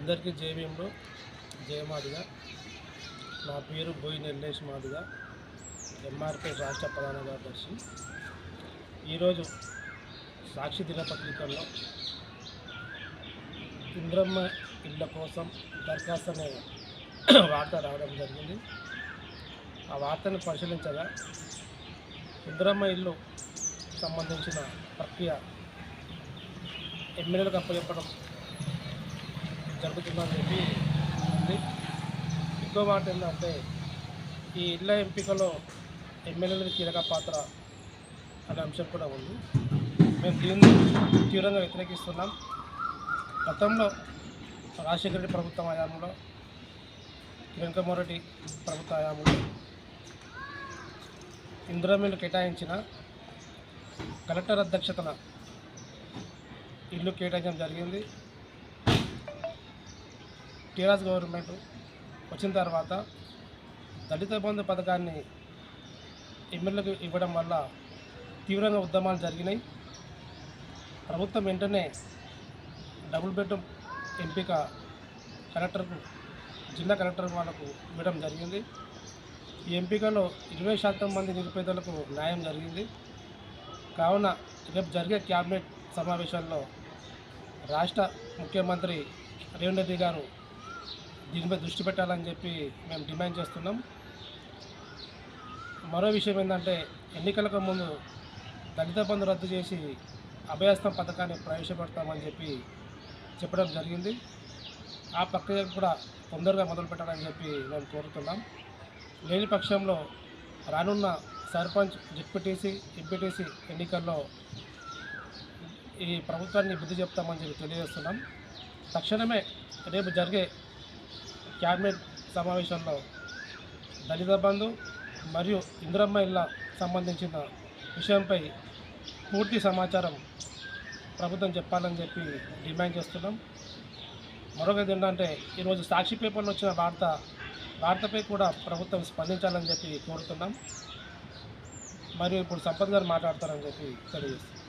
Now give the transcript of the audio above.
అందరికీ జేబీఎంలో జయమాదిగా నా పేరు బోయి నిర్ణేష్ మాదిగా ఎంఆర్పీ రాష్ట్ర ప్రధాన కార్యదర్శి. ఈరోజు సాక్షి దినపత్రికల్లో ఇంద్రమ్మ ఇళ్ళ కోసం దరఖాస్తు అనే వార్త రావడం జరిగింది. ఆ వార్తను పరిశీలించగా ఇంద్రమ్మ ఇల్లు సంబంధించిన ప్రక్రియ ఎమ్మెల్యేలకు అప్పచెప్పడం జరుగుతుందని చెప్పి ఉంది. ఇంకో మాట ఏంటంటే ఈ ఇళ్ళ ఎంపికలో ఎమ్మెల్యేలకు కీలక పాత్ర అనే అంశం కూడా ఉంది. మేము దీన్ని తీవ్రంగా వ్యతిరేకిస్తున్నాం. గతంలో రాజశేఖర రెడ్డి ప్రభుత్వం హయాంలో కిరణ్ ప్రభుత్వ హయాంలో ఇందిరామిల్లు కేటాయించిన కలెక్టర్ అధ్యక్షతన ఇల్లు కేటాయించడం జరిగింది. టీఆర్ఎస్ గవర్నమెంట్ వచ్చిన తర్వాత దళిత బంధు పథకాన్ని ఎమ్మెల్యేలకు ఇవ్వడం వల్ల తీవ్రంగా ఉద్యమాలు జరిగినాయి. ప్రభుత్వం వెంటనే డబుల్ బెడ్రూమ్ ఎంపిక కలెక్టర్కు జిల్లా కలెక్టర్ వాళ్ళకు ఇవ్వడం జరిగింది. ఈ ఎంపికలో ఇరవై శాతం మంది నిరుపేదలకు న్యాయం జరిగింది. కావున రేపు జరిగే క్యాబినెట్ సమావేశాల్లో రాష్ట్ర ముఖ్యమంత్రి రేవంత్ రెడ్డి గారు దీనిపై దృష్టి పెట్టాలని చెప్పి మేము డిమాండ్ చేస్తున్నాం. మరో విషయం ఏంటంటే ఎన్నికలకు ముందు దళిత బంధు రద్దు చేసి అభయస్థం పథకాన్ని ప్రవేశపెడతామని చెప్పి చెప్పడం జరిగింది. ఆ ప్రక్రియ కూడా తొందరగా మొదలు పెట్టాలని చెప్పి మేము కోరుతున్నాం. లేని పక్షంలో రానున్న సర్పంచ్ డిప్యూటీసీ ఎంపీటీసీ ఎన్నికల్లో ఈ ప్రభుత్వాన్ని బుద్ధి చెప్తామని చెప్పి తెలియజేస్తున్నాం. తక్షణమే రేపు జరిగే క్యాబినెట్ సమావేశంలో దళిత బంధు మరియు ఇందిరమ్మ ఇళ్ళ సంబంధించిన విషయంపై పూర్తి సమాచారం ప్రభుత్వం చెప్పాలని చెప్పి డిమాండ్ చేస్తున్నాం. మరొకటి ఏంటంటే ఈరోజు సాక్షి పేపర్లో వచ్చిన వార్త వార్తపై కూడా ప్రభుత్వం స్పందించాలని చెప్పి కోరుతున్నాం. మరియు ఇప్పుడు సంపత్ గారు మాట్లాడతారని చెప్పి తెలియజేస్తున్నాం.